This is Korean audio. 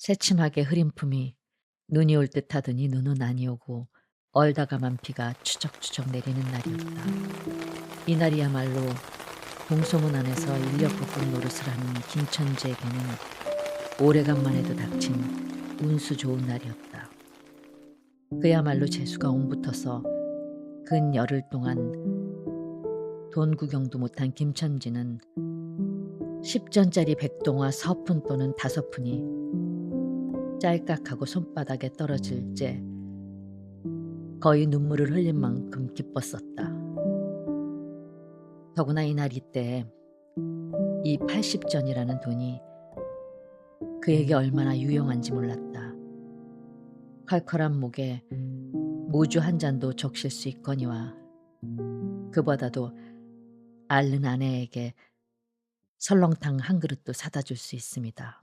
새침하게 흐린 품이 눈이 올 듯 하더니 눈은 아니오고 얼다가만 비가 추적추적 내리는 날이었다. 이날이야말로 동소문 안에서 인력 거꾼 노릇을 하는 김천지에게는 오래간만에도 닥친 운수 좋은 날이었다. 그야말로 재수가 옹붙어서 근 열흘 동안 돈 구경도 못한 김천지는 10전짜리 백동화 서푼 또는 다섯 푼이 짤깍하고 손바닥에 떨어질 때 거의 눈물을 흘릴 만큼 기뻤었다. 더구나 이날 이때 이 80전이라는 돈이 그에게 얼마나 유용한지 몰랐다. 컬컬한 목에 모주 한 잔도 적실 수 있거니와 그보다도 앓는 아내에게 설렁탕 한 그릇도 사다 줄 수 있습니다.